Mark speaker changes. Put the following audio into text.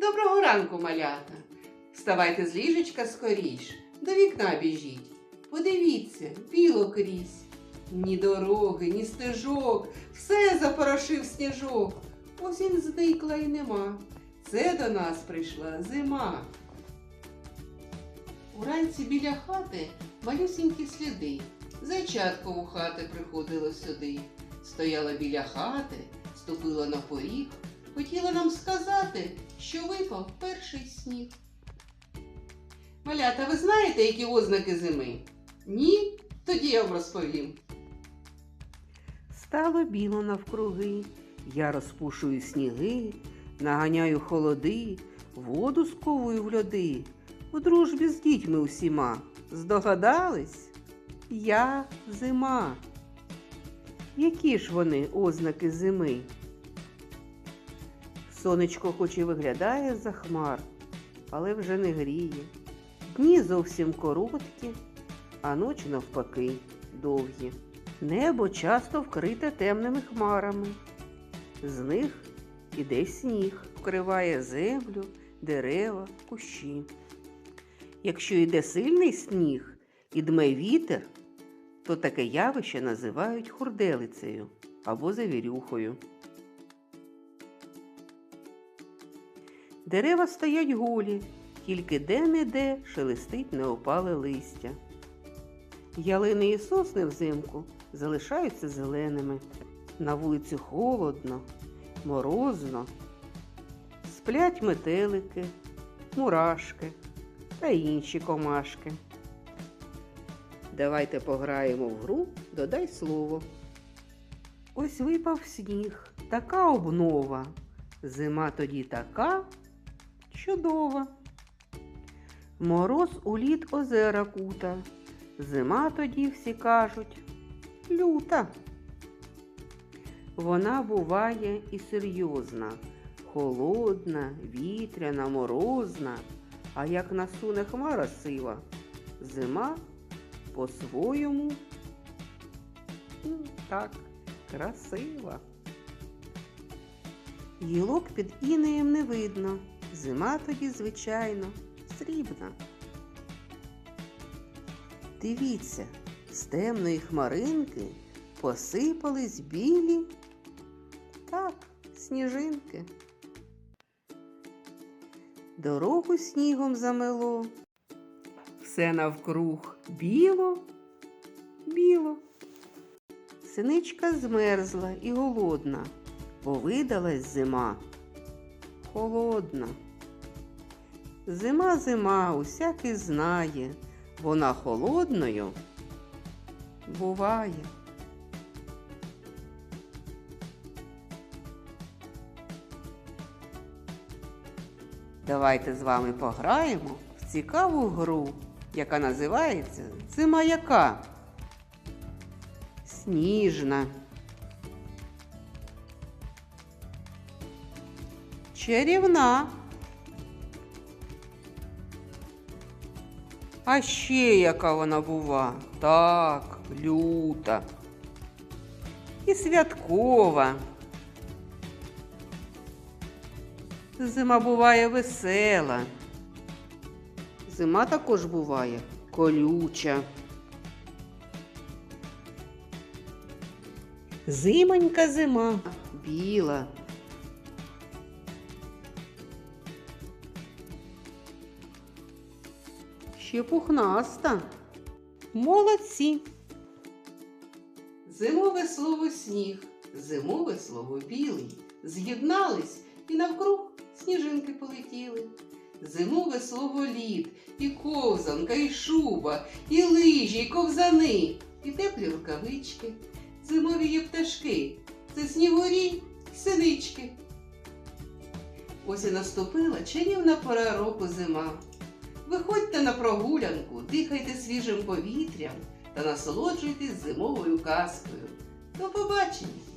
Speaker 1: Доброго ранку, малята. Вставайте з ліжечка скоріш, до вікна біжіть. Подивіться, біло крізь. Ні дороги, ні стежок, все запорошив сніжок. Осінь зникла й нема. Це до нас прийшла зима. Уранці біля хати малюсінькі сліди. Зайчатко у хати приходило сюди. Стояла біля хати, ступила на поріг, хотіла нам сказати, що випав перший сніг. Малята, ви знаєте, які ознаки зими? Ні? Тоді я вам розповім.
Speaker 2: Стало біло навкруги, я розпушую сніги, наганяю холоди, воду сковую в льоди, у дружбі з дітьми усіма. Здогадались? Я зима. Які ж вони ознаки зими? Сонечко хоч і виглядає за хмар, але вже не гріє. Дні зовсім короткі, а ночі навпаки довгі. Небо часто вкрите темними хмарами. З них іде сніг, вкриває землю, дерева, кущі. Якщо йде сильний сніг і дме вітер, то таке явище називають хурделицею або завірюхою. Дерева стоять голі, тільки де-не-де шелестить неопале листя. Ялини і сосни взимку залишаються зеленими. На вулиці холодно, морозно. Сплять метелики, мурашки та інші комашки. Давайте пограємо в гру Додай слово. Ось випав сніг, така обнова. Зима тоді така чудова. Мороз у лід озера кута. Зима тоді всі кажуть люта. Вона буває і серйозна, холодна, вітряна, морозна, а як насуне хмара сива, зима по-своєму м, так красива. Гілок під інеєм не видно, зима тоді, звичайно, срібна. Дивіться, з темної хмаринки посипались білі, так, сніжинки. Дорогу снігом замело, все навкруг біло, біло. Синичка змерзла і голодна, бо видалась зима холодна. Зима, зима, усякий знає, вона холодною буває. Давайте з вами пограємо в цікаву гру, яка називається Зима яка? Сніжна. Чарівна. А ще яка вона бува? Так, люта. І святкова. Зима буває весела. Зима також буває колюча. Зимонька зима біла. Ще пухнаста. Молодці.
Speaker 1: Зимове слово сніг, зимове слово білий. З'єднались і навкруг сніжинки полетіли. Зимове слово лід, і ковзанка, і шуба, і лижі, і ковзани, і теплі рукавички. Зимові є пташки, це снігурі й синички. Ось і наступила чарівна пора року зима. Виходьте на прогулянку, дихайте свіжим повітрям та насолоджуйтесь зимовою казкою. До побачення!